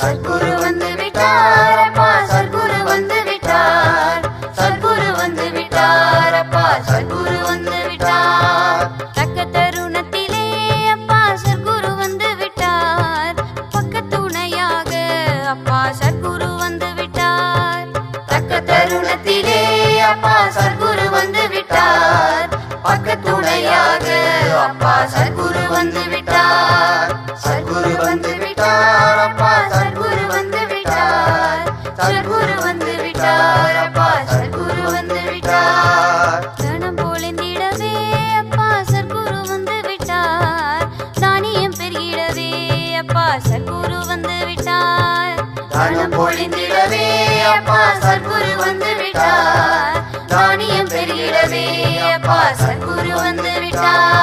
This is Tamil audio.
சர்க்குரு வந்து விட்டார். அப்பா சர்க்குரு வந்து விட்டார். அப்பா சத்குரு வந்து விட்டார். பக்கத்துணையாக அப்பா சத்குரு வந்து விட்டார். சத்குரு வந்து விட்டார் அப்பா சத்குரு வந்து விட்டார். சத்குரு வந்து விட்டார் அப்பா சத்குரு வந்து விட்டார். கணம் அப்பா சத்குரு வந்து விட்டார். தானியம் பெருகிடவே அப்பா வந்து விட்டார். கணம் அப்பா வந்து பெருகிடவே அப்பா சத்குரு வந்து விட்டார்